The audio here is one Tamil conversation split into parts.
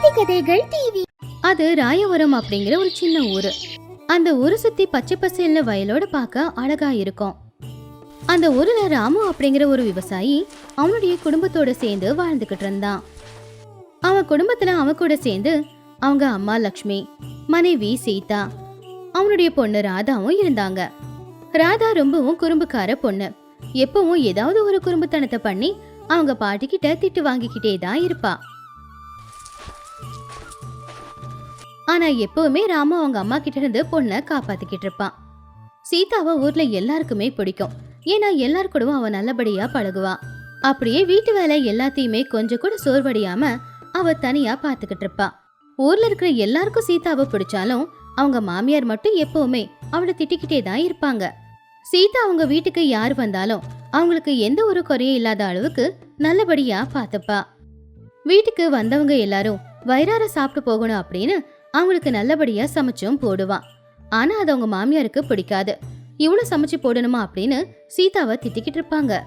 நீதி கதைகள் டிவி அது ராயவரம் அப்படிங்கிற ஒரு சின்ன ஊரு. அந்த ஊரை சுத்தி பச்சை பசேல்னு வயலோட பார்க்க அழகா இருக்கும். அந்த ஊர்ல ராமு அப்படிங்கிற ஒரு விவசாயி அவனுடைய குடும்பத்தோட சேர்ந்து வாழ்ந்துகிட்டு இருந்தான். அவன் குடும்பத்துல அவன் கூட சேர்ந்து அவங்க அம்மா லக்ஷ்மி மனைவி சீதா அவனுடைய பொண்ணு ராதாவும் இருந்தாங்க. ராதா ரொம்பவும் குறும்புக்கார பொண்ணு. எப்பவும் ஏதாவது ஒரு குறும்புத்தனத்தை பண்ணி அவங்க பாட்டிக்கிட்ட திட்டு வாங்கிக்கிட்டே தான் இருப்பா. ஆனா எப்பவுமே ராமு அவங்க அம்மா கிட்ட இருந்து பொண்ணை காப்பாத்திக்கிட்டு இருப்பான். சீதாவை ஊர்ல எல்லாருக்குமே பிடிக்கும். ஏன்னா எல்லார் கூடவும் அவன் நல்லபடியா பழகுவான். அப்படியே வீட்டு வேலை எல்லாத்தையுமே கொஞ்சம் கூட சோர்வடையாம அவ தனியா பாத்துக்கிட்டு இருப்பா. ஊர்ல இருக்கிற எல்லாருக்கும் சீதாவை பிடிச்சாலும் அவங்க மாமியார் மட்டும் எப்பவுமே அவளை திட்டிக்கிட்டே தான் இருப்பாங்க. சீதா அவங்க வீட்டுக்கு யார் வந்தாலும் அவங்களுக்கு எந்த ஒரு குறையும் இல்லாத அளவுக்கு நல்லபடியா பாத்துப்பா வீட்டுக்கு வந்தவங்க எல்லாரும் வயிறார சாப்பிட்டு போகணும் அப்படின்னு அவங்களுக்கு நல்லபடியா சமைச்சும் போடுவான். ஆனா அது அவங்க மாமியாருக்கு பிடிக்காது. இவ்வளவு சமைச்சு போடணுமா அப்படின்னு சீதாவை திட்டிக்கிட்டு இருப்பாங்க.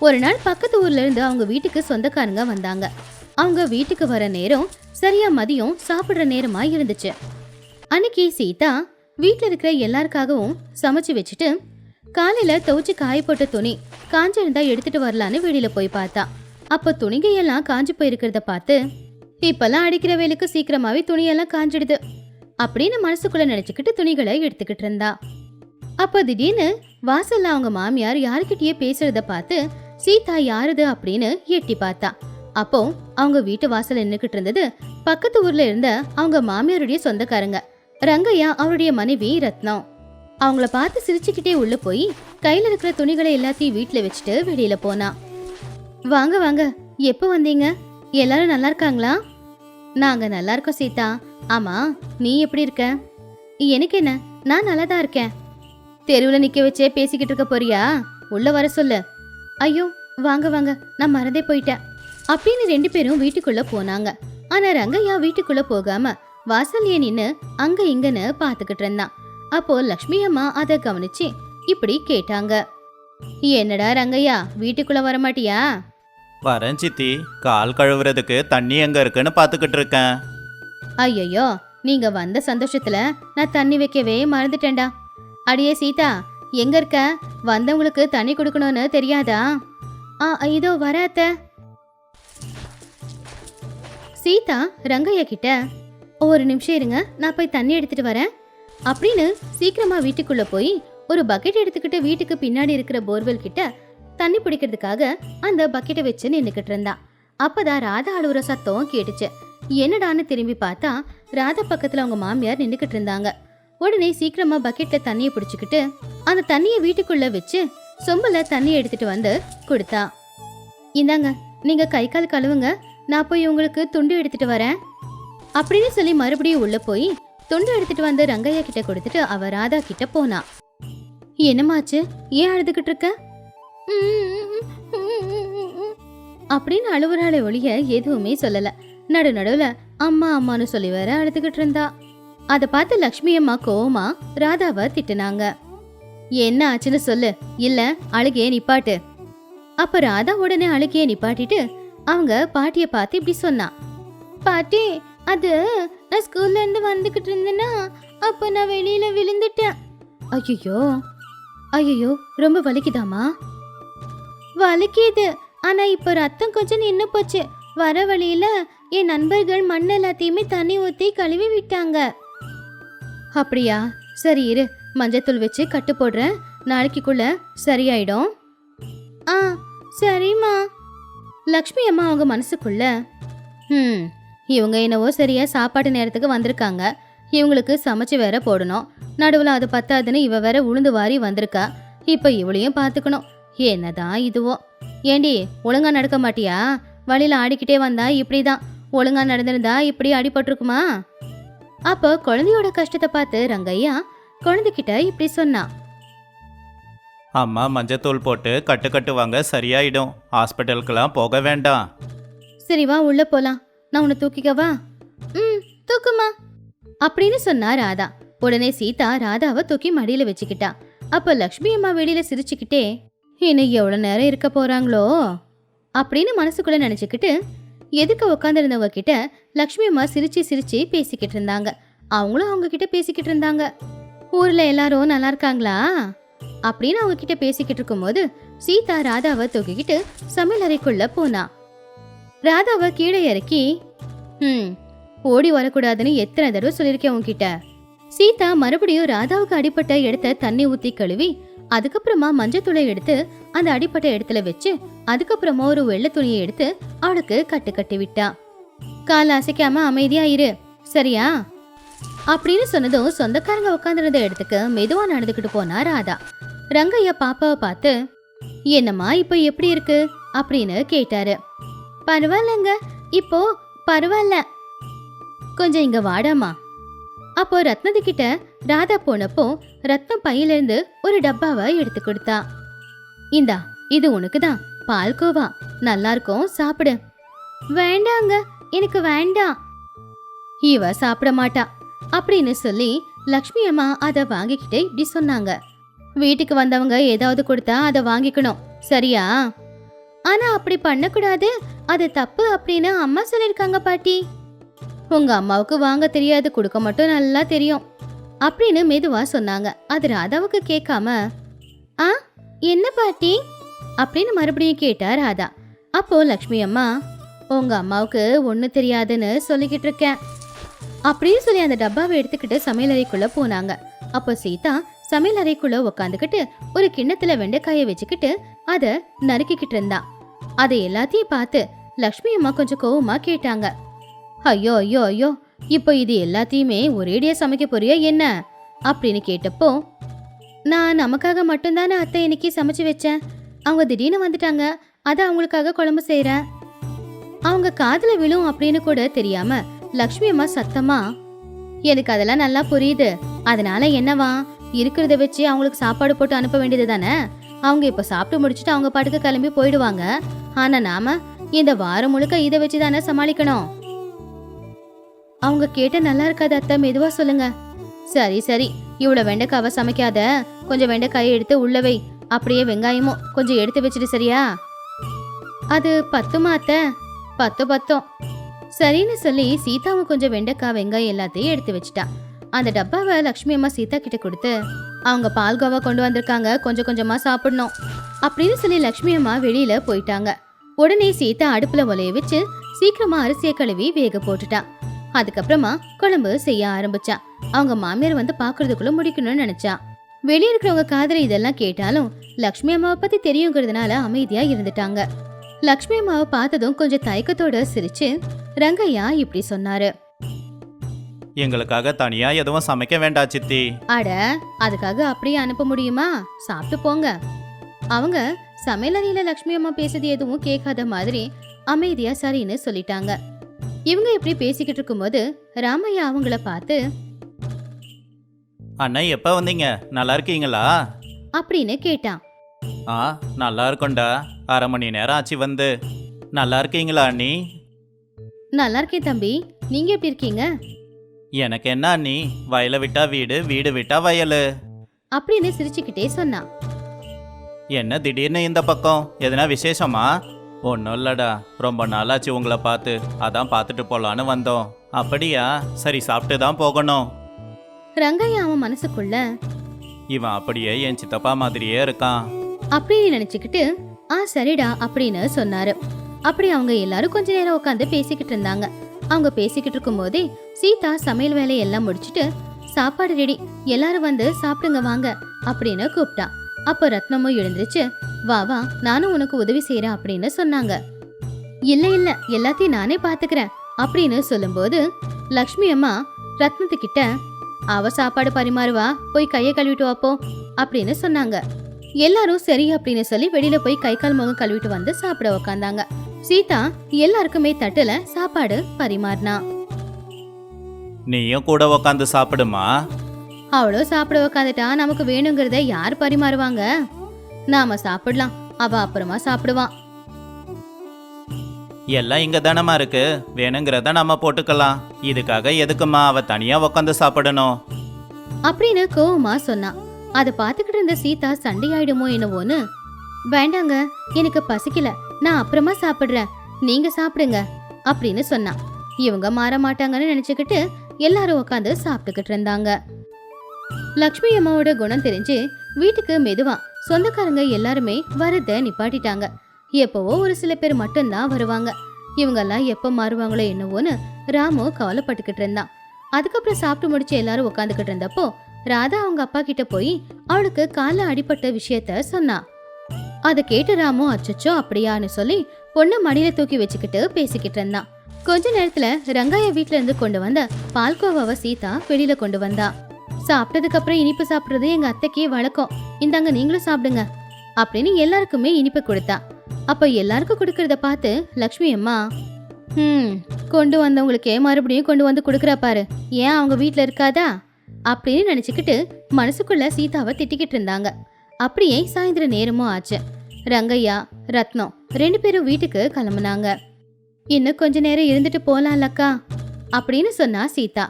ஒரு நாள் பக்கத்து ஊர்ல இருந்து அவங்க வீட்டுக்கு சொந்தக்காரங்க வந்தாங்க. அவங்க வீட்டுக்கு வர நேரம் சரியா மதியம் சாப்பிடுற நேரமா இருந்துச்சு. அன்னைக்கு சீதா வீட்டில் இருக்கிற எல்லாருக்காகவும் சமைச்சு வச்சுட்டு காலையில துவைச்சு காய போட்ட துணி காஞ்சிருந்தா எடுத்துட்டு வரலான்னு வெளியில போய் பார்த்தா. அப்ப துணிங்க எல்லாம் காஞ்சு போயிருக்கிறத பார்த்து இப்பெல்லாம் அடிக்கிற வேலைக்கு சீக்கிரமாவே துணியெல்லாம் காஞ்சிடுது அப்படின்னு மனசுக்குள்ள நினைச்சுக்கிட்டு துணிகளை எடுத்துக்கிட்டு இருந்தா. அப்ப திடீர்னு வாசல்ல அவங்க மாமியார் யாருக்கிட்டயே பேசுறத பார்த்து சீதா யாருது? அப்படின்னு எட்டி பார்த்தா. அப்போ அவங்க வீட்டு வாசல் நின்னுக்கிட்டு இருந்தது பக்கத்து ஊர்ல இருந்த அவங்க மாமியாருடைய சொந்தக்காரங்க ரங்கையா அவருடைய மனைவி ரத்னம். அவங்கள பார்த்து சிரிச்சுக்கிட்டே உள்ள போய் கையில இருக்கிற துணிகளை எல்லாத்தையும் வீட்டுல வச்சுட்டு வெளியில போனா. வாங்க வாங்க எப்போ வந்தீங்க? எல்லாரும் நல்லா இருக்காங்களா? நாங்க நல்லா இருக்கோம் சீதா. ஆமா நீ எப்படி இருக்க? எனக்கு என்ன? நான் நல்லா தான் இருக்கேன். தெருவில் நிக்க வச்சே பேசிக்கிட்டு இருக்க போறியா? உள்ள வர சொல்லு. ஐயோ வாங்க வாங்க. நான் மறந்தே போயிட்டேன். அப்படின்னு ரெண்டு பேரும் வீட்டுக்குள்ள போனாங்க. ஆனா ரங்கையா வீட்டுக்குள்ள போகாம வாசல்லையே நின்று அங்க இங்கன்னு பாத்துக்கிட்டு இருந்தான். அப்போ லக்ஷ்மி அம்மா அதை கவனிச்சு இப்படி கேட்டாங்க. என்னடா ரங்கையா வீட்டுக்குள்ள வர மாட்டியா வரேன் சித்தி கால் கழுவுறதுக்கு தண்ணி எங்க இருக்குன்னு பார்த்துக்கிட்டு இருக்கேன். ஐயையோ நீங்க வந்த சந்தோஷத்துல நான் தண்ணி வைக்கவே மறந்துட்டேன்டா. அடியே சீதா எங்க இருக்க? வந்தவங்களுக்கு தண்ணி கொடுக்கணும்னு தெரியாதா? ஆ இதோ வர அத்தை. சீதா ரங்கையா கிட்ட ஒரு நிமிஷம் இருங்க நான் போய் தண்ணி எடுத்துட்டு வரேன். அப்படின்னு சீக்கிரமா வீட்டுக்குள்ள போய் ஒரு பக்கெட் எடுத்துக்கிட்டு வீட்டுக்கு பின்னாடி இருக்கிற போர்வெல் கிட்ட தண்ணி பிடிக்கிறதுக்காக அந்த பக்கெட்டை வச்சு நின்றுக்கிட்டு இருந்தான் அப்பதான் ராதா அழுவுற சத்தம் கேட்டுச்சு. என்னடான்னு திரும்பி பார்த்தா ராதா பக்கத்துல அவங்க மாமியார் நின்றுக்கிட்டு இருந்தாங்க. உடனே சீக்கிரமா பக்கெட்ல தண்ணியை பிடிச்சுக்கிட்டு அந்த தண்ணியை வீட்டுக்குள்ள வச்சு சொம்புல தண்ணி எடுத்துட்டு வந்து கொடுத்தா. இந்தாங்க நீங்க கை கால் கழுவுங்க நான் போய் உங்களுக்கு துண்டு எடுத்துட்டு வரேன். அப்படின்னு சொல்லி மறுபடியும் உள்ள போய் துண்டு எடுத்துட்டு வந்து ரங்கையா கிட்ட கொடுத்துட்டு அவ ராதா கிட்ட போனா. என்னமாச்சு ஏன் அழுதுகிட்டு இருக்க? அப்படின்னு அழுவுறாளே ஒழிய எதுவுமே சொல்லல. நடு நடுவுல அம்மா அம்மான்னு சொல்லி வேற அழுதுகிட்டு இருந்தா. அத பார்த்து லக்ஷ்மி அம்மா கோவமா ராதாவை திட்டுனாங்க. என்ன ஆச்சுன்னு சொல்லு. இல்ல அழுகையே நிப்பாட்டு. அப்ப ராதா உடனே அழுகையே நிப்பாட்டிட்டு அவங்க பாட்டிய பார்த்து இப்படி சொன்னா. பாட்டி அது நான் ஸ்கூல்ல இருந்து வந்துகிட்டு இருந்தேன்னா அப்ப நான் வெளியில விழுந்துட்டேன். ஐயோ ஐயோ ரொம்ப வலிக்குதாமா வலிக்குது. ஆனா இப்போ ரத்தம் கொஞ்சம் நின்று போச்சு. வர வழியில என் நண்பர்கள் மண் எல்லாத்தையுமே தண்ணி ஊத்தி கழுவி விட்டாங்க. அப்படியா? சரி இரு. மஞ்சத்தூள் வச்சு கட்டு போடுறேன். நாளைக்குள்ள சரியாயிடும். ஆ சரிம்மா. லக்ஷ்மி அம்மா அவங்க மனசுக்குள்ள ம் இவங்க என்னவோ சரியா சாப்பாட்டு நேரத்துக்கு வந்திருக்காங்க. இவங்களுக்கு சமைச்சு வேற போடணும். நடுவில் அது பத்தாதுன்னு இவ வேற உளுந்து வாரி வந்திருக்கா. இப்போ இவளையும் பார்த்துக்கணும் என்னதான் இதுவோ? ஏண்டி ஒழுங்கா நடக்க மாட்டியா? வழியில ஆடிக்கிட்டே வந்தா இப்படிதான். ஒழுங்கா நடந்திருந்தா இப்படி அடிபட்டிருக்குமா? அப்போ குழந்தையோட கஷ்டத்தை பார்த்து ரங்கையா குழந்தைகிட்ட இப்படி சொன்னா. அம்மா மஞ்சத்தூள் போட்டு கட்டு கட்டுவாங்க சரியாயிடும். ஹாஸ்பிட்டலுக்கெல்லாம் போக வேண்டாம். சரி வா உள்ள போலாம். நான் உன்னை தூக்கிக்கவா ம் தூக்குமா அப்படின்னு சொன்னா ராதா. உடனே சீதா ராதாவை தூக்கி மடியில வச்சுக்கிட்டா. அப்ப லக்ஷ்மி அம்மா வெளியில சிரிச்சுக்கிட்டே இன்னும் எவ்வளோ நேரம் இருக்க போகிறாங்களோ அப்படின்னு மனசுக்குள்ளே நினச்சிக்கிட்டு எதுக்கு உட்காந்துருந்தவங்க கிட்ட லக்ஷ்மி அம்மா சிரிச்சு சிரிச்சு பேசிக்கிட்டு இருந்தாங்க. அவங்களும் அவங்க கிட்ட பேசிக்கிட்டு இருந்தாங்க. ஊரில் எல்லாரும் நல்லா இருக்காங்களா? அப்படின்னு அவங்க கிட்ட பேசிக்கிட்டு இருக்கும்போது சீதா ராதாவை தூக்கிக்கிட்டு சமையல் அறைக்குள்ள போனா. ராதாவை கீழே இறக்கி ம் ஓடி வரக்கூடாதுன்னு எத்தனை தடவை சொல்லியிருக்கேன் உங்ககிட்ட சீதா மறுபடியும் ராதாவுக்கு அடிப்பட்ட இடத்த தண்ணி ஊற்றி கழுவி அதுக்கப்புறமா மஞ்சள் துளை எடுத்து அந்த அடிப்பட்ட இடத்துல வச்சு அதுக்கப்புறமா ஒரு வெள்ளை துணியை எடுத்து அவளுக்கு கட்டு கட்டி விட்டா. கால அசைக்காம அமைதியா இரு. சரியா? அப்படின்னு சொன்னதும் சொந்தக்காரங்க உட்காந்துருந்த இடத்துக்கு மெதுவா நடந்துக்கிட்டு போனா ராதா. ரங்கையா பாப்பாவை பார்த்து என்னம்மா இப்போ எப்படி இருக்கு? அப்படின்னு கேட்டாரு. பரவாயில்லங்க இப்போ பரவாயில்ல. கொஞ்சம் இங்க வாடாமா அப்போ ரத்னது கிட்ட ராதா போனப்போ ரத்னம் பையிலிருந்து ஒரு டப்பாவை எடுத்து கொடுத்தா. இந்தா இது உனக்கு தான் பால்கோவா நல்லா இருக்கும் சாப்பிடு. வேண்டாங்க எனக்கு வேண்டாம். இவ சாப்பிட மாட்டா. அப்படின்னு சொல்லி லக்ஷ்மி அம்மா அதை வாங்கிக்கிட்டு இப்படி சொன்னாங்க. வீட்டுக்கு வந்தவங்க ஏதாவது கொடுத்தா அதை வாங்கிக்கணும். சரியா? ஆனா அப்படி பண்ணக்கூடாது. அது தப்பு அப்படின்னு அம்மா சொல்லியிருக்காங்க பாட்டி. உங்க அம்மாவுக்கு வாங்க தெரியாது. கொடுக்க மட்டும் நல்லா தெரியும். அப்படின்னு மெதுவா சொன்னாங்க. அது ராதாவுக்கு கேட்காம ஆ என்ன பாட்டி? அப்படின்னு மறுபடியும் கேட்டா ராதா. அப்போ லக்ஷ்மி அம்மா உங்க அம்மாவுக்கு ஒன்று தெரியாதுன்னு சொல்லிக்கிட்டு இருக்கேன். அப்படின்னு சொல்லி அந்த டப்பாவை எடுத்துக்கிட்டு சமையலறைக்குள்ள போனாங்க. அப்போ சீதா சமையல் அறைக்குள்ள உக்காந்துக்கிட்டு ஒரு கிண்ணத்துல வெண்டைக்காயை வச்சுக்கிட்டு அதை நறுக்கிக்கிட்டு இருந்தா. அதை எல்லாத்தையும் பார்த்து லக்ஷ்மி அம்மா கொஞ்சம் கோவமா கேட்டாங்க. ஐயோ ஐயோ ஐயோ இப்போ இது எல்லாத்தையுமே ஒரேடியா சமைக்க போறியா என்ன? அப்படின்னு கேட்டப்போ நான் நமக்காக மட்டும்தானே அத்தை இன்னைக்கு சமைச்சு வச்சேன். அவங்க திடீர்னு வந்துட்டாங்க. அதை அவங்களுக்காக குழம்பு செய்கிறேன் அவங்க காதில் விழும் அப்படின்னு கூட தெரியாம லக்ஷ்மி அம்மா சத்தமா எனக்கு அதெல்லாம் நல்லா புரியுது. அதனால என்னவா? இருக்கிறத வச்சு அவங்களுக்கு சாப்பாடு போட்டு அனுப்ப வேண்டியது தானே? அவங்க இப்ப சாப்பிட்டு முடிச்சுட்டு அவங்க பாட்டுக்கு கிளம்பி போயிடுவாங்க. ஆனா நாம இந்த வாரம் முழுக்க இதை வச்சு தானே சமாளிக்கணும். அவங்க கேட்ட நல்லா இருக்காது அத்தை. மெதுவா சொல்லுங்க. சரி சரி. இவ்வளவு வெண்டைக்காவை சமைக்காத. கொஞ்சம் வெண்டைக்காயை எடுத்து உள்ள வை. அப்படியே வெங்காயமும் கொஞ்சம் எடுத்து வச்சுட்டு சரியா? அது பத்துமா அத்தை? பத்து பத்தும். சரின்னு சொல்லி சீதாவும் கொஞ்சம் வெண்டைக்காய் வெங்காயம் எல்லாத்தையும் எடுத்து வச்சுட்டா. அந்த டப்பாவை லக்ஷ்மி அம்மா சீதா கிட்ட கொடுத்து அவங்க பால்கோவா கொண்டு வந்திருக்காங்க. கொஞ்சம் கொஞ்சமா சாப்பிடணும். அப்படின்னு சொல்லி லக்ஷ்மி அம்மா வெளியில போயிட்டாங்க. உடனே சீதா அடுப்புல ஒலைய வச்சு சீக்கிரமா அரிசியை கழுவி வேக போட்டுட்டா. அதுக்கப்புறமா குழம்பு செய்ய ஆரம்பிச்சா. அவங்க மாமியார் வந்து பாக்குறதுக்குள்ள முடிக்கணும்னு நினைச்சா. வெளிய இருக்கிறவங்க காதல இதெல்லாம் கேட்டாலும் லக்ஷ்மி அம்மாவை பத்தி தெரியுங்கிறதுனால அமைதியா இருந்துட்டாங்க. லக்ஷ்மி அம்மாவை பார்த்ததும் கொஞ்சம் தயக்கத்தோட சிரிச்சு ரங்கையா இப்படி சொன்னாரு. எங்களுக்காக தனியா எதுவும் சமைக்க வேண்டாம் சித்தி. அட அதுக்காக அப்படியே அனுப்ப முடியுமா? சாப்பிட்டு போங்க. அவங்க சமையலறையில லக்ஷ்மி அம்மா பேசுறது எதுவும் கேட்காத மாதிரி அமைதியா சரின்னு சொல்லிட்டாங்க. இவங்க இப்படி பேசிக்கிட்டு இருக்கும்போது ராமையா அவங்கள பார்த்து அண்ணா எப்ப வந்தீங்க? நல்லா இருக்கீங்களா? அப்படின்னு கேட்டான். ஆ நல்லா இருக்கோண்டா அரை மணி நேரம் ஆச்சு வந்து. நல்லா இருக்கீங்களா அண்ணி? நல்லா இருக்கேன் தம்பி. நீங்க எப்படி இருக்கீங்க? எனக்கு என்ன அண்ணி? வயலை விட்டா வீடு வீடு விட்டா வயலு. அப்படின்னு சிரிச்சுக்கிட்டே சொன்னான். என்ன திடீர்னு இந்த பக்கம்? எதுனா விசேஷமா? ஒன்றும் இல்லடா. ரொம்ப நாளாச்சு உங்களை பார்த்து. அதான் பார்த்துட்டு போலான்னு வந்தோம். அப்படியா? சரி சாப்பிட்டு தான் போகணும். ரங்கையா அவன் மனசுக்குள்ள இவன் அப்படியே என் சித்தப்பா மாதிரியே இருக்கான். அப்படின்னு நினைச்சுக்கிட்டு ஆ சரிடா அப்படின்னு சொன்னாரு. அப்படி அவங்க எல்லாரும் கொஞ்ச நேரம் உட்காந்து பேசிக்கிட்டு இருந்தாங்க. அவங்க பேசிக்கிட்டு இருக்கும்போதே சீதா சமையல் வேலையெல்லாம் முடிச்சிட்டு சாப்பாடு ரெடி எல்லாரும் வந்து சாப்பிடுங்க வாங்க அப்படின்னு கூப்பிட்டா. அப்ப ரத்னமும் எழுந்திருச்சு வா வா நானும் உனக்கு உதவி செய்யறேன் அப்படின்னு சொன்னாங்க. இல்ல இல்ல எல்லாத்தையும் நானே பாத்துக்கிறேன் அப்படின்னு சொல்லும்போது லக்ஷ்மி அம்மா ரத்னத்துக்கிட்ட அவ சாப்பாடு பரிமாறுவா போய் கையை கழுவிட்டு வாப்போ அப்படின்னு சொன்னாங்க. எல்லாரும் சரி அப்படின்னு சொல்லி வெளியில போய் கை கால் முகம் கழுவிட்டு வந்து சாப்பிட உக்காந்தாங்க. சீதா எல்லாருக்குமே தட்டுல சாப்பாடு பரிமாறினா. நீயும் கூட உக்காந்து சாப்பிடுமா? அவளோ சாப்பிட உக்காந்துட்டா நமக்கு வேணுங்கிறத யார் பரிமாறுவாங்க? நாம சாப்பிடலாம். அவ அப்புறமா சாப்பிடுவான் எல்லாம் இங்க தானமா இருக்கு. வேணுங்கிறத நம்ம போட்டுக்கலாம். இதுக்காக எதுக்குமா அவ தனியா உக்காந்து சாப்பிடணும்? அப்படின்னு கோவமா சொன்னான் அதை பார்த்துக்கிட்டு இருந்த சீதா சண்டையாயிடுமோ என்னவோன்னு வேண்டாங்க எனக்கு பசிக்கல. நான் அப்புறமா சாப்பிடுறேன். நீங்க சாப்பிடுங்க அப்படின்னு சொன்னான் இவங்க மாற மாட்டாங்கன்னு நினைச்சுக்கிட்டு எல்லாரும் உட்காந்து சாப்பிட்டுக்கிட்டு இருந்தாங்க. லக்ஷ்மி அம்மாவோட குணம் தெரிஞ்சு வீட்டுக்கு மெதுவா சொந்தக்காரங்க எல்லாருமே வரத நிப்பாட்டிட்டாங்க. எப்பவோ ஒரு சில பேர் மட்டும்தான் வருவாங்க. இவங்கெல்லாம் எப்போ மாறுவாங்களோ என்னவோன்னு ராமு கவலைப்பட்டுக்கிட்டு இருந்தான். அதுக்கப்புறம் சாப்பிட்டு முடிச்சு எல்லாரும் உட்காந்துக்கிட்டு இருந்தப்போ ராதா அவங்க அப்பா கிட்ட போய் அவளுக்கு கால அடிபட்ட விஷயத்த சொன்னா. அதை கேட்டு ராமு அச்சச்சோ அப்படியான்னு சொல்லி பொண்ணை மடியில தூக்கி வச்சுக்கிட்டு பேசிக்கிட்டு இருந்தான். கொஞ்ச நேரத்துல ரங்காய வீட்ல இருந்து கொண்டு வந்த பால்கோவாவை சீதா வெளியில கொண்டு வந்தா. சாப்பிட்டதுக்கு அப்புறம் இனிப்பு சாப்பிடுறது எங்க அத்தைக்கே வழக்கம். இந்தாங்க நீங்களும் சாப்பிடுங்க. அப்படின்னு எல்லாருக்குமே இனிப்பு கொடுத்தா. அப்ப எல்லாருக்கும் கொடுக்கறத பார்த்து லக்ஷ்மி அம்மா ம் கொண்டு வந்தவங்களுக்கே மறுபடியும் கொண்டு வந்து கொடுக்குறா பாரு. ஏன் அவங்க வீட்டில் இருக்காதா? அப்படின்னு நினச்சிக்கிட்டு மனசுக்குள்ள சீதாவை திட்டிக்கிட்டு இருந்தாங்க. அப்படியே சாயந்தர நேரமும் ஆச்சு. ரங்கையா ரத்னம் ரெண்டு பேரும் வீட்டுக்கு கிளம்புனாங்க. இன்னும் கொஞ்ச நேரம் இருந்துட்டு போலாம்லக்கா அப்படின்னு சொன்னா சீதா.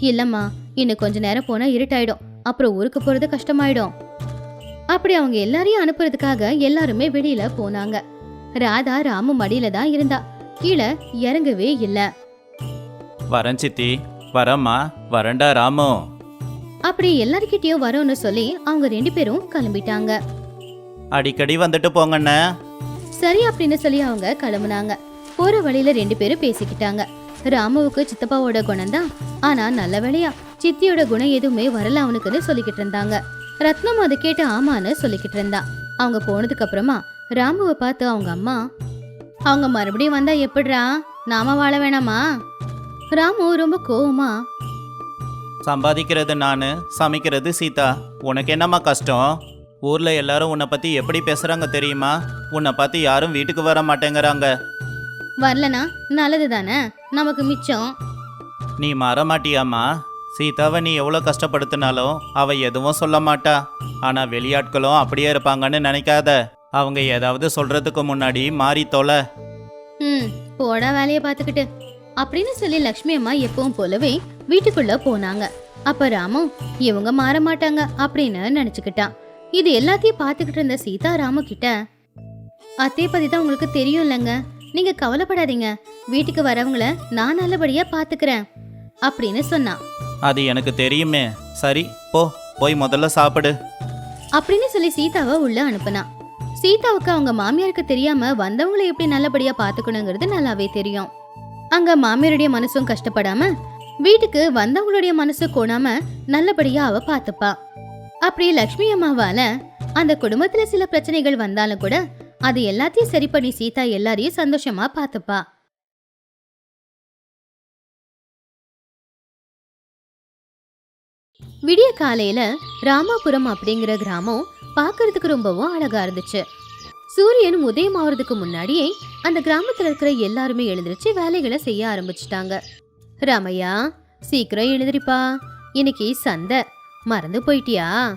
இல்லம்மா இன்னும் கொஞ்ச நேரம் போனா இருட்டாயிடும். அப்புறம் ஊருக்கு போறது கஷ்டமாயிடும். அப்படி அவங்க எல்லாரையும் அனுப்புறதுக்காக எல்லாருமே வெளியில போனாங்க. ராதா ராமு மடியில தான் இருந்தா. கீழே இறங்கவே இல்ல. வரேன் சித்தி. வரேம்மா. வரேன்டா ராமு. அப்படி எல்லார்கிட்டயும் வரோம்னு சொல்லி அவங்க ரெண்டு பேரும் கிளம்பிட்டாங்க. அடிக்கடி வந்துட்டு போங்கண்ணே சரி அப்படின்னு சொல்லி அவங்க கிளம்புனாங்க. போற வழியில ரெண்டு பேரும் பேசிக்கிட்டாங்க. ராமுவுக்கு சித்தப்பாவோட குணம் தான் ஆனா நல்ல வேளையா சித்தியோட குணம் எதுவுமே வரல அவனுக்குன்னு சொல்லிக்கிட்டு இருந்தாங்க. ரத்னம் அதை கேட்டு ஆமான்னு சொல்லிக்கிட்டு இருந்தா. அவங்க போனதுக்கு அப்புறமா ராமுவை பார்த்து அவங்க அம்மா அவங்க மறுபடியும் வந்தா எப்படிரா நாம வாழ வேணாமா? ராமு ரொம்ப கோவமா சம்பாதிக்கிறது நான் சமைக்கிறது சீதா. உனக்கு என்னம்மா கஷ்டம்? ஊர்ல எல்லாரும் உன்னை பத்தி எப்படி பேசுறாங்க தெரியுமா? உன்னை பார்த்து யாரும் வீட்டுக்கு வர மாட்டேங்கிறாங்க. வரலனா? நல்லது தானே நமக்கு மிச்சம். நீ மாற மாட்டியாம்மா. சீதாவை நீ எவ்வளோ கஷ்டப்படுத்தினாலும் அவ எதுவும் சொல்ல மாட்டா. ஆனால் வெளியாட்களும் அப்படியே இருப்பாங்கன்னு நினைக்காத. அவங்க ஏதாவது சொல்றதுக்கு முன்னாடி மாறி தொலை. ம் போடா வேலையை பார்த்துக்கிட்டு. அப்படின்னு சொல்லி லக்ஷ்மி அம்மா எப்பவும் போலவே வீட்டுக்குள்ள போனாங்க. அப்ப ராமு இவங்க மாற மாட்டாங்க அப்படின்னு நினைச்சுக்கிட்டான் இது எல்லாத்தையும் பார்த்துக்கிட்டு இருந்த சீதா ராமு கிட்ட அத்தை பத்தி தான் உங்களுக்கு தெரியும் இல்லைங்க. நீங்க கவலைப்படாதீங்க. வீட்டுக்கு வரவங்கள நான் நல்லபடியா பாத்துக்கிறேன் அப்படின்னு சொன்னான் அது எனக்கு தெரியுமே. சரி போ போய் முதல்ல சாப்பிடு. அப்படின்னு சொல்லி சீதாவை உள்ள அனுப்புனான் சீதாவுக்கு அவங்க மாமியாருக்கு தெரியாம வந்தவங்களை எப்படி நல்லபடியா பாத்துக்கணுங்கிறது நல்லாவே தெரியும். அங்க மாமியாருடைய மனசும் கஷ்டப்படாம வீட்டுக்கு வந்தவங்களுடைய மனசு கோணாம நல்லபடியா அவ பாத்துப்பா அப்படி லக்ஷ்மி அம்மாவால அந்த குடும்பத்துல சில பிரச்சனைகள் வந்தாலும் கூட அது எல்லாத்தையும் சரி பண்ணி சீதா எல்லாரையும் சந்தோஷமா பாத்துப்பா விடிய காலையில ராமாபுரம் அப்படிங்கிற கிராமம் பார்க்கறதுக்கு ரொம்பவும் அழகா இருந்துச்சு. சூரியன் உதயம் ஆவறதுக்கு முன்னாடியே அந்த கிராமத்துல இருக்கிற எல்லாருமே எழுந்திருச்சு வேலைகளை செய்ய ஆரம்பிச்சிட்டாங்க. ராமையா சீக்கிரம் எழுந்திரிப்பா. இன்னைக்கு சந்தை. மறந்து போயிட்டியா?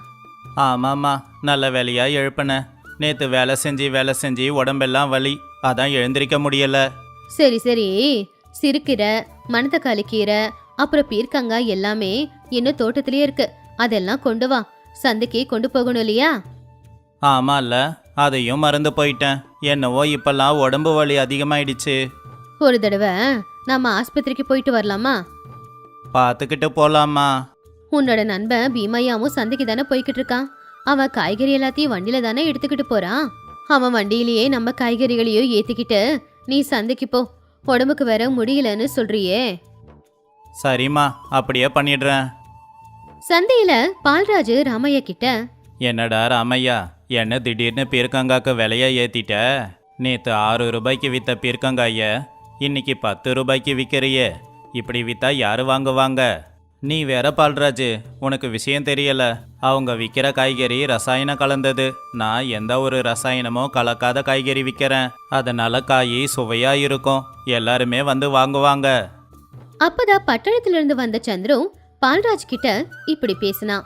ஆமாம்மா நல்ல வேலையா எழுப்பின. நேத்து வேலை செஞ்சு வேலை செஞ்சு உடம்பெல்லாம் வலி. அதான் எழுந்திருக்க முடியல. சரி சரி. சிறுக்கீரை மணத்தக்காளி கீரை அப்புறம் பீர்க்கங்காய் எல்லாமே இன்னும் தோட்டத்திலேயே இருக்கு. அதெல்லாம் கொண்டு வா. சந்தைக்கு கொண்டு போகணும் இல்லையா? ஆமால்ல அதையும் மறந்து போயிட்டேன். என்னவோ இப்பெல்லாம் உடம்பு வலி அதிகமாயிடுச்சு. ஒரு தடவை நம்ம ஆஸ்பத்திரிக்கு போயிட்டு வரலாமா? பார்த்துக்கிட்டு போலாமா? உன்னோட நண்பன் பீமையாவும் சந்தைக்கு தானே போய்கிட்டு இருக்கான். அவன் காய்கறி எல்லாத்தையும் வண்டியில தானே எடுத்துக்கிட்டு போறான். அவன் வண்டியிலேயே நம்ம காய்கறிகளையும் ஏத்திக்கிட்டு நீ சந்தைக்கு போ. உடம்புக்கு வேற முடியலன்னு சொல்றியே. சரிம்மா. அப்படியே பண்ணிடுறேன். சந்தையில பால்ராஜு ராமையா கிட்ட என்னடா ராமையா என்ன திடீர்னு பீர்க்கங்காக்கு விலைய ஏத்திட்ட? நேத்து ஆறு ரூபாய்க்கு வித்த பீர்க்கங்காய இன்னைக்கு பத்து ரூபாய்க்கு விற்கிறியே இப்படி வித்தா யாரு வாங்குவாங்க? நீ வேற பால்ராஜு உனக்கு விஷயம் தெரியல. அவங்க விற்கிற காய்கறி ரசாயனம் கலந்தது. நான் எந்த ஒரு ரசாயனமும் கலக்காத காய்கறி விற்கிறேன் அதனால காய் சுவையா இருக்கும். எல்லாருமே வந்து வாங்குவாங்க. அப்பதான் பட்டணத்துல இருந்து வந்த சந்துரு பால்ராஜ் கிட்ட இப்படி பேசினான்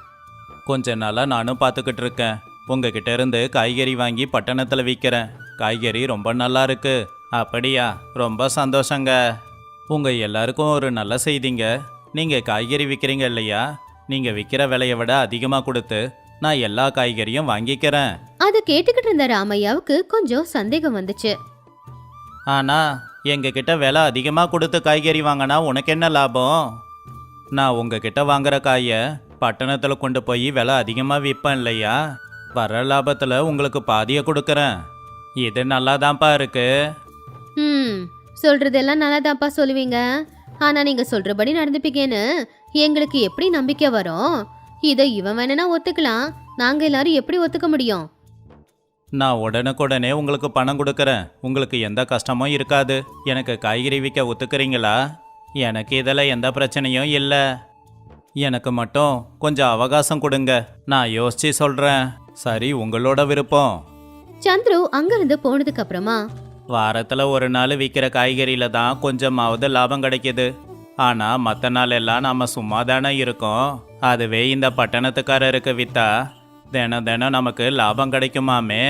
கொஞ்ச நாளா நானும் பார்த்துக்கிட்டு இருக்கேன். உங்ககிட்ட இருந்து காய்கறி வாங்கி பட்டணத்துல விற்கிறேன் காய்கறி ரொம்ப நல்லா இருக்கு. அப்படியா? ரொம்ப சந்தோஷங்க. உங்க எல்லாருக்கும் ஒரு நல்ல செய்திங்க. நீங்க காய்கறி விற்கிறீங்க இல்லையா? நீங்க விற்கிற விலையை விட அதிகமாக கொடுத்து நான் எல்லா காய்கறியும் வாங்கிக்கிறேன். அதை கேட்டுக்கிட்டு இருந்த ராமையாவுக்கு கொஞ்சம் சந்தேகம் வந்துச்சு. ஆனா எங்ககிட்ட விலை அதிகமாக கொடுத்து காய்கறி வாங்கினா உனக்கு என்ன லாபம்? நான் உங்ககிட்ட வாங்குற காயை பட்டணத்தில் கொண்டு போய் விலை அதிகமாக விற்பேன் இல்லையா? வர லாபத்தில் உங்களுக்கு பாதியை கொடுக்குறேன். இது நல்லா தான்ப்பா இருக்கு. ம் சொல்றதெல்லாம் நல்லாதான்ப்பா சொல்லுவீங்க. ஆனா நீங்க சொல்றபடி நடந்துப்பீங்கன்னு எங்களுக்கு எப்படி நம்பிக்கை வரும்? இதை இவன் வேணும்னா ஒத்துக்கலாம். நாங்க எல்லாரும் எப்படி ஒத்துக்க முடியும்? நான் உடனுக்குடனே உங்களுக்கு பணம் கொடுக்குறேன். உங்களுக்கு எந்த கஷ்டமும் இருக்காது. எனக்கு காய்கறி விற்க ஒத்துக்கிறீங்களா? எனக்கு இதில் எந்த பிரச்சனையும் இல்லை. எனக்கு மட்டும் கொஞ்சம் அவகாசம் கொடுங்க. நான் யோசிச்சு சொல்கிறேன் சரி உங்களோட விருப்பம். சந்துரு அங்கிருந்து போனதுக்கு அப்புறமா வாரத்தில் ஒரு நாள் விற்கிற காய்கறியில் தான் கொஞ்சமாவது லாபம் கிடைக்குது. ஆனால் மற்ற நாள் எல்லாம் நாம் சும்மா தானே இருக்கோம். அதுவே இந்த பட்டணத்துக்காரருக்கு விற்றா தினம் தினம் நமக்கு லாபம் கிடைக்குமாமே.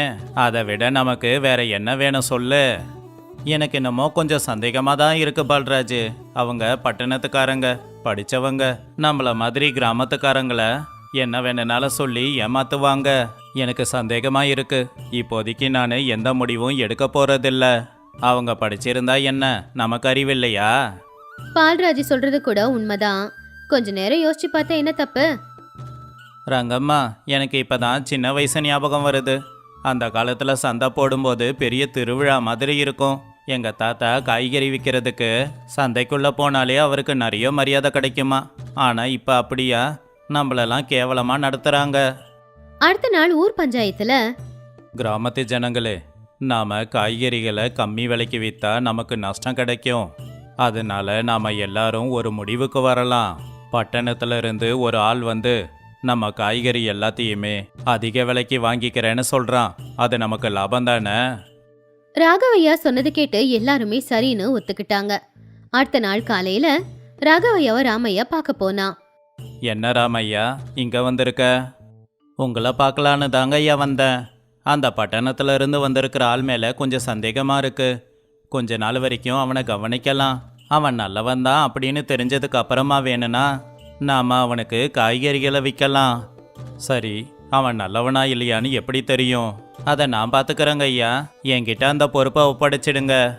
அதை விட நமக்கு வேற என்ன வேணும் சொல்லு. எனக்கு என்னமோ கொஞ்சம் சந்தேகமாக தான் இருக்கு பால்ராஜ். அவங்க பட்டணத்துக்காரங்க படித்தவங்க நம்மள மாதிரி கிராமத்துக்காரங்கள என்ன வேணும்னாலும் சொல்லி ஏமாத்துவாங்க. எனக்கு சந்தேகமா இருக்கு. இப்போதைக்கு நான் எந்த முடிவும் எடுக்க போறதில்ல. அவங்க படிச்சிருந்தா என்ன? நமக்கு அறிவில்லையா? பால்ராஜ் சொல்றது கூட உண்மைதான். கொஞ்ச நேரம் யோசிச்சு பார்த்தா என்ன தப்பு? ரங்கம்மா எனக்கு இப்பதான் சின்ன வயசு ஞாபகம் வருது. அந்த காலத்துல சந்தை போடும்போது பெரிய திருவிழா மாதிரி இருக்கும். எங்க தாத்தா காய்கறி விற்கிறதுக்கு சந்தைக்குள்ள போனாலே அவருக்கு நிறைய மரியாதை கிடைக்குமா? ஆனா இப்ப அப்படியா? நம்மளெல்லாம் கேவலமா நடத்துறாங்க. அடுத்த நாள் ஊர் பஞ்சாயத்துல கிராமத்து ஜனங்களே நாம காய்கறிகளை கம்மி விலைக்கு விற்றா நமக்கு நஷ்டம் கிடைக்கும். அதனால நாம எல்லாரும் ஒரு முடிவுக்கு வரலாம். பட்டணத்துல இருந்து ஒரு ஆள் வந்து நம்ம காய்கறி எல்லாத்தையுமே அதிக விலைக்கு வாங்கிக்கிறேன்னு சொல்றான். அது நமக்கு லாபம் தானே? ராகவையா சொன்னது கேட்டு எல்லாருமே சரின்னு ஒத்துக்கிட்டாங்க. அடுத்த நாள் காலையில ராகவையாவை ராமையா பார்க்க போனான். என்ன ராமையா இங்க வந்திருக்க? உங்களை பார்க்கலான்னு தாங்க ஐயா வந்தேன். அந்த பட்டணத்துல இருந்து வந்திருக்கிற ஆள் மேல கொஞ்சம் சந்தேகமா இருக்கு. கொஞ்ச நாள் வரைக்கும் அவனை கவனிக்கலாம். அவன் நல்லவன் தான் அப்படின்னு தெரிஞ்சதுக்கு அப்புறமா வேணும்னா நாம அவனுக்கு காய்கறிகளை விற்கலாம் சரி அவன் நல்லவனா இல்லையான்னு எப்படி தெரியும்? அதை நான் பார்த்துக்கிறேங்க ஐயா. என்கிட்ட அந்த பொறுப்பை ஒப்படைச்சிடுங்க.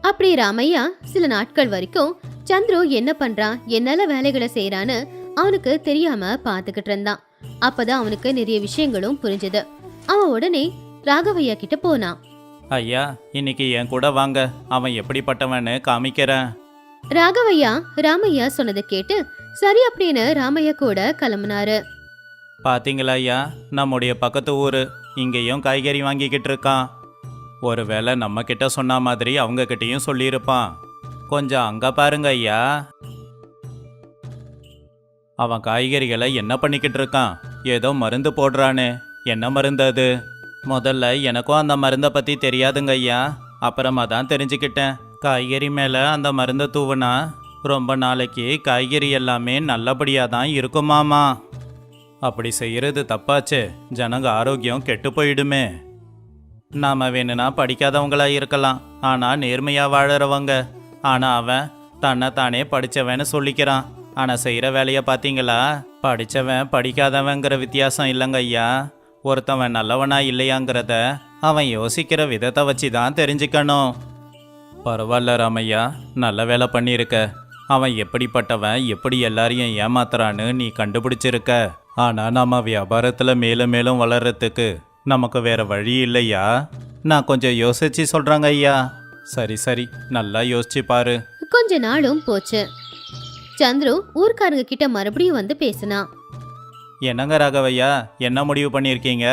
அப்படி ராமையா சில நாட்கள் வரைக்கும் சந்துரு என்ன பண்றான் என்னென்ன வேலைகளை செய்யறான்னு அவனுக்கு தெரியாம பாத்துக்கிட்டு இருந்தான். அப்பதான் அவனுக்கு நிறைய விஷயங்களும் புரிஞ்சது. அவன் உடனே ராகவையா கிட்ட போனான். ஐயா இன்னைக்கு என் கூட வாங்க. அவன் எப்படிப்பட்டவன்னு காமிக்கிறேன். ராகவையா ராமையா சொன்னதை கேட்டு சரி அப்படின்னு ராமையா கூட கிளம்புனாரு. பாத்தீங்களா ஐயா? நம்முடைய பக்கத்து ஊர். இங்கேயும் காய்கறி வாங்கிக்கிட்டு இருக்கான். ஒருவேளை நம்ம கிட்ட சொன்ன மாதிரி அவங்க கிட்டயும் சொல்லியிருப்பான். கொஞ்சம் அங்க பாருங்க ஐயா. அவன் காய்கறிகளை என்ன பண்ணிக்கிட்டு இருக்கான்? ஏதோ மருந்து போடுறானே. என்ன மருந்து அது? முதல்ல எனக்கும் அந்த மருந்தை பத்தி தெரியாதுங்க ஐயா. அப்புறமா தான் தெரிஞ்சுக்கிட்டேன். காய்கறி மேல அந்த மருந்தை தூவுனா ரொம்ப நாளைக்கு காய்கறி எல்லாமே நல்லபடியாக தான் இருக்குமாமா? அப்படி செய்கிறது தப்பாச்சு. ஜனங்க ஆரோக்கியம் கெட்டு போயிடுமே. நாம் வேணும்னா படிக்காதவங்களா இருக்கலாம். ஆனால் நேர்மையாக வாழறவங்க. ஆனால் அவன் தன்னை தானே படித்தவன்னு சொல்லிக்கிறான். ஆனால் செய்கிற வேலையை பார்த்தீங்களா படிச்சவன் படிக்காதவங்கிற வித்தியாசம் இல்லைங்க ஐயா. ஒருத்தவன் நல்லவனா இல்லையாங்கிறத அவன் யோசிக்கிற விதத்தை வச்சு தான் தெரிஞ்சுக்கணும். பரவாயில்ல ராமையா. நல்ல வேலை பண்ணியிருக்க. அவன் எப்படிப்பட்டவன் எப்படி எல்லாரையும் ஏமாத்துறான்னு நீ கண்டுபிடிச்சிருக்க. ஆனா நாம வியாபாரத்துல மேலும் மேலும் வளர்றதுக்கு நமக்கு வேற வழி இல்லையா? நான் கொஞ்சம் யோசிச்சு சொல்றாங்க ஐயா. சரி சரி நல்லா யோசிச்சு பாரு. கொஞ்ச நாளும் போச்சு. சந்துரு ஊர்க்காரங்க கிட்ட மறுபடியும் வந்து பேசினான் என்னங்க ராகவையா என்ன முடிவு பண்ணியிருக்கீங்க?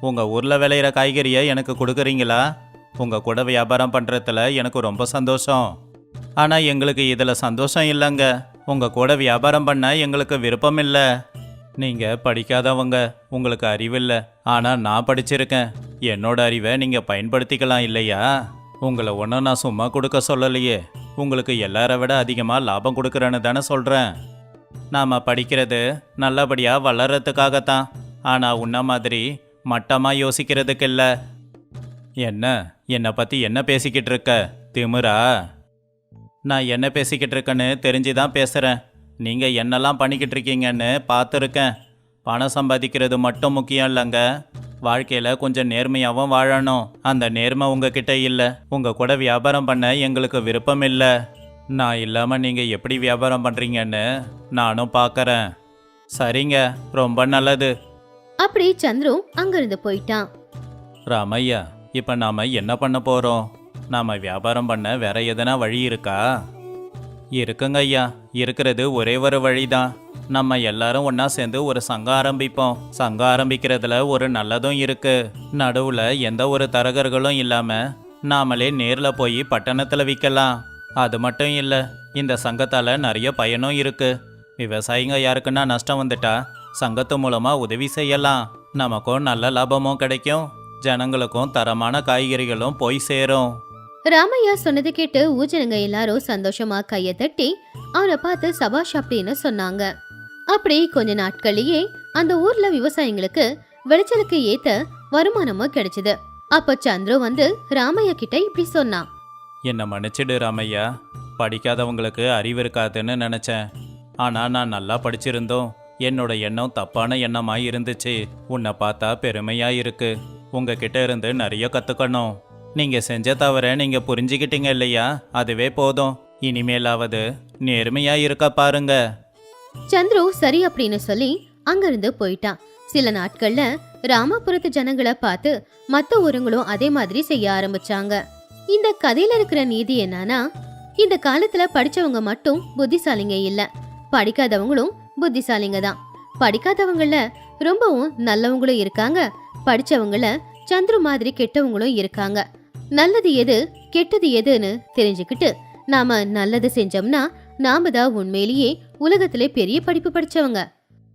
உங்க ஊர்ல விளையிற காய்கறியை எனக்கு கொடுக்குறீங்களா? உங்க கூட வியாபாரம் பண்றதுல எனக்கு ரொம்ப சந்தோஷம். ஆனா எங்களுக்கு இதுல சந்தோஷம் இல்லைங்க. உங்க கூட வியாபாரம் பண்ண எங்களுக்கு விருப்பம் இல்லை. நீங்க படிக்காதவங்க உங்களுக்கு அறிவில்லை ஆனா நான் படிச்சிருக்கேன். என்னோட அறிவை நீங்க பயன்படுத்திக்கலாம் இல்லையா? உங்களை ஒன்றும் நான் சும்மா கொடுக்க சொல்லலையே. உங்களுக்கு எல்லார விட அதிகமாக லாபம் கொடுக்குறேன்னு தானே சொல்கிறேன் நாம் படிக்கிறது நல்லபடியாக வளர்கிறதுக்காகத்தான் ஆனால் உன்ன மாதிரி மட்டமாக யோசிக்கிறதுக்கு இல்லை. என்ன? என்னை பற்றி என்ன பேசிக்கிட்டு இருக்க? திமுறா நான் என்ன பேசிக்கிட்டு இருக்கேன்னு தெரிஞ்சு தான் பேசுகிறேன் நீங்கள் என்னெல்லாம் பண்ணிக்கிட்டு இருக்கீங்கன்னு பார்த்துருக்கேன். பணம் சம்பாதிக்கிறது மட்டும் முக்கியம் இல்லைங்க. வாழ்க்கையில கொஞ்சம் நேர்மையாவும் வாழணும். அந்த நேர்மை உங்ககிட்ட இல்ல. உங்க கூட வியாபாரம் பண்ண எங்களுக்கு விருப்பம் இல்ல. நான் இல்லாம நீங்க எப்படி வியாபாரம் பண்றீங்கன்னு நானும் பார்க்கறேன் சரிங்க ரொம்ப நல்லது. அப்படி சந்துரு அங்கிருந்து போயிட்டான். ராமையா இப்ப நாம என்ன பண்ண போறோம்? நாம வியாபாரம் பண்ண வேற எதனா வழி இருக்கா? இருக்குங்க ஐயா. இருக்கிறது ஒரே ஒரு வழிதான் நம்ம எல்லாரும் ஒன்னா சேர்ந்து ஒரு சங்கம் ஆரம்பிப்போம். சங்கம் ஆரம்பிக்கிறதுல ஒரு நல்லதும் இருக்கு. நடுவுல எந்த ஒரு தரகர்களும் இல்லாம நாமளே நேர்ல போய் பட்டணத்துல விற்கலாம் அது மட்டும் இல்ல இந்த சங்கத்தால நிறைய பயனும் இருக்கு. விவசாயிங்க யாருக்குன்னா நஷ்டம் வந்துட்டா சங்கத்து மூலமா உதவி செய்யலாம். நமக்கும் நல்ல லாபமும் கிடைக்கும். ஜனங்களுக்கும் தரமான காய்கறிகளும் போய் சேரும். ராமையா சொன்னது கேட்டு ஊஜனங்க எல்லாரும் சந்தோஷமா கைய தட்டி அவனை பார்த்து சபாஷ் அப்படின்னு சொன்னாங்க. அப்படி கொஞ்ச நாட்கள்லயே அந்த ஊர்ல விவசாயிங்களுக்கு விளைச்சலுக்கு ஏத்த வருமானமும் கிடைச்சது. அப்ப சந்துரு வந்து ராமையா கிட்ட இப்படி சொன்னான். என்னை மன்னிச்சிடு ராமையா படிக்காதவங்களுக்கு அறிவு இருக்காதுன்னு நினச்சேன். ஆனால் நான் நல்லா படிச்சிருந்தோம். என்னோட எண்ணம் தப்பான எண்ணமாக இருந்துச்சு. உன்னை பார்த்தா பெருமையாக இருக்கு. உங்ககிட்ட இருந்து நிறைய கற்றுக்கணும் நீங்கள் செஞ்ச தவிர நீங்கள் புரிஞ்சுக்கிட்டீங்க இல்லையா? அதுவே போதும். இனிமேலாவது நேர்மையாக இருக்க பாருங்க. சந்துரு சரி அப்படின்னு சொல்லி அங்கிருந்து போயிட்டான். சில நாட்கள்ல ராமபுரத்து ஜனங்களை பார்த்து மத்த ஊருங்களும் அதே மாதிரி செய்ய ஆரம்பிச்சாங்க. இந்த கதையில இருக்கிற நீதி என்னன்னா இந்த காலத்துல படிச்சவங்க மட்டும் புத்திசாலிங்க இல்ல. படிக்காதவங்களும் புத்திசாலிங்க தான். படிக்காதவங்கள ரொம்பவும் நல்லவங்களும் இருக்காங்க. படிச்சவங்கள சந்துரு மாதிரி கெட்டவங்களும் இருக்காங்க. நல்லது எது கெட்டது எதுன்னு தெரிஞ்சுக்கிட்டு நாம நல்லது செஞ்சோம்னா நாம தான் உண்மையிலேயே உலகத்திலே பெரிய படிப்பு படிச்சவங்க.